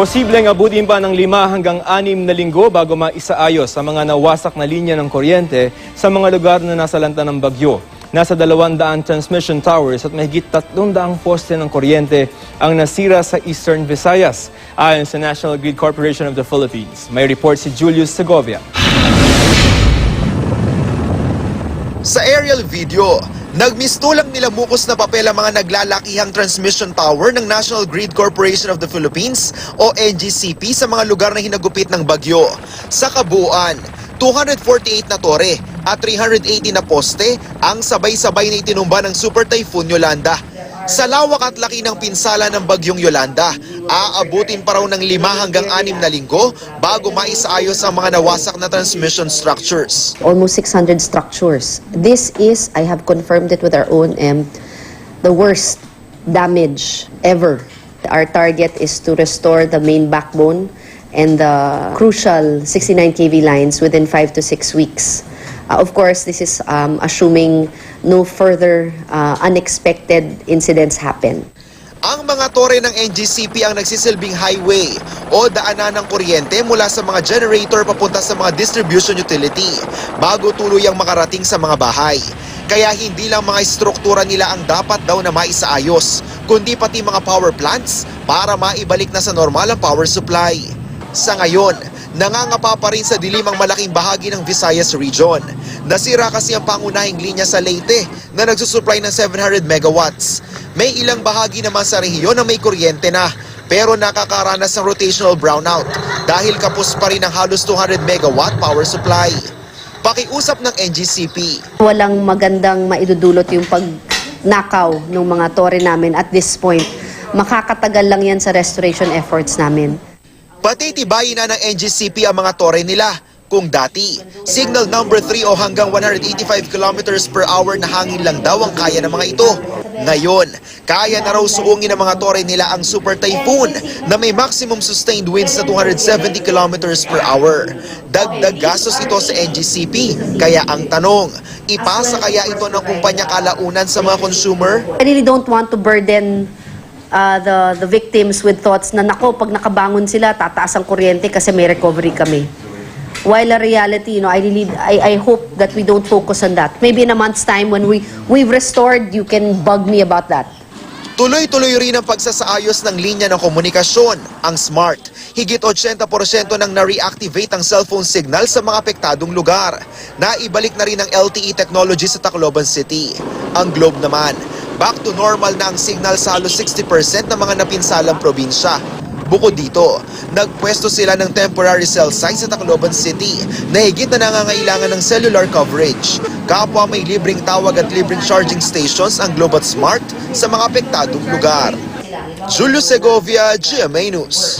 Posibleng abutin pa ng lima hanggang anim na linggo bago maisaayos ang mga nawasak na linya ng kuryente sa mga lugar na nasa lanta ng bagyo. Nasa 200 transmission towers at mahigit 300 poste ng kuryente ang nasira sa Eastern Visayas, ayon sa National Grid Corporation of the Philippines. May report si Julius Segovia. Sa aerial video, nagmistulang nila mukos na papel ang mga naglalakihang transmission tower ng National Grid Corporation of the Philippines o NGCP sa mga lugar na hinagupit ng bagyo. Sa kabuuan, 248 na tore at 380 na poste ang sabay-sabay na itinumba ng Super Typhoon Yolanda. Sa lawak at laki ng pinsala ng bagyong Yolanda, aabutin pa raw ng lima hanggang anim na linggo bago maisaayos ang mga nawasak na transmission structures. almost 600 structures. This is, I have confirmed it with our own M, the worst damage ever. Our target is to restore the main backbone and the crucial 69 kV lines within 5 to 6 weeks. Uh, of course, this is um, assuming no further uh, unexpected incidents happen. Ang mga tore ng NGCP ang nagsisilbing highway o daanan ng kuryente mula sa mga generator papunta sa mga distribution utility bago tuluyang makarating sa mga bahay. Kaya hindi lang mga istruktura nila ang dapat daw na maisaayos, kundi pati mga power plants para maibalik na sa normal ang power supply. Sa ngayon, nangangapa pa rin sa dilim ang malaking bahagi ng Visayas region. Nasira kasi ang pangunahing linya sa Leyte na nagsusupply ng 700 megawatts. May ilang bahagi naman sa rehiyon na may kuryente na pero nakakaranas ng rotational brownout dahil kapos pa rin ang halos 200 megawatt power supply. Pakiusap ng NGCP, Walang magandang maidudulot yung pagnakaw ng mga tore namin at this point. Makakatagal lang yan sa restoration efforts namin. Patitibayin na ng NGCP ang mga tore nila. Kung dati, signal number 3 o hanggang 185 kilometers per hour na hangin lang daw ang kaya ng mga ito. Ngayon, kaya na raw suungin ng mga tore nila ang Super Typhoon na may maximum sustained winds na 270 kilometers per hour. Dagdag gastos ito sa NGCP. Kaya ang tanong, ipasa kaya ito ng kumpanya kalaunan sa mga consumer? I really don't want to burden uh, the the victims with thoughts na nako pag nakabangon sila tataas ang kuryente kasi may recovery kami. While a reality, you know, I really I, I hope that we don't focus on that. Maybe in a month's time when we we've restored, you can bug me about that. Tuloy-tuloy rin ang pagsasaayos ng linya ng komunikasyon, ang SMART. Higit 80% nang na-reactivate ang cellphone signal sa mga apektadong lugar. Naibalik na rin ang LTE technology sa Tacloban City. Ang Globe naman, back to normal na ang signal sa halos 60% ng mga napinsalang probinsya. Bukod dito, nagpwesto sila ng temporary cell site sa Tacloban City na higit na nangangailangan ng cellular coverage. Kapwa may libreng tawag at libreng charging stations ang Globe at Smart sa mga apektadong lugar. Julio Segovia, GMA News.